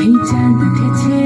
এই চাঁদ উঠেছে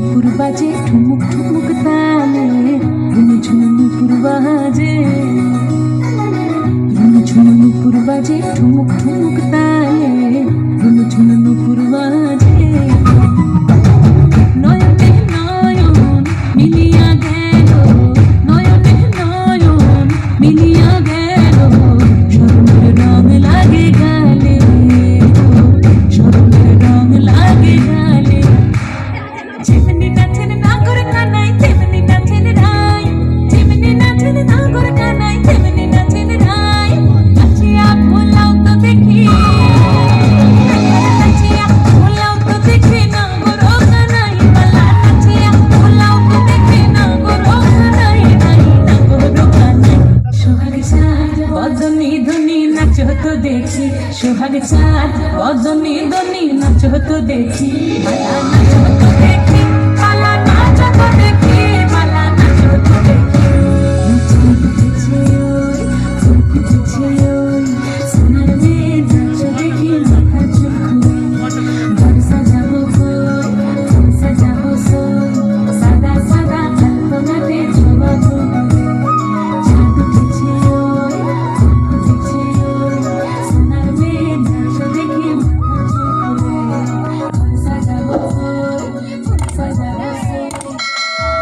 নুপুর বাজে ঠুমুক ঠুমুক তালে। ঝুমঝুম নুপুর বাজে। ঝুমঝুম নুপুর বাজে ঠুমুক ঠুমুক তালে। নাচো তো দেখি সোহাগ চাঁদ অজনী দনি নাচো তো দেখি নাচো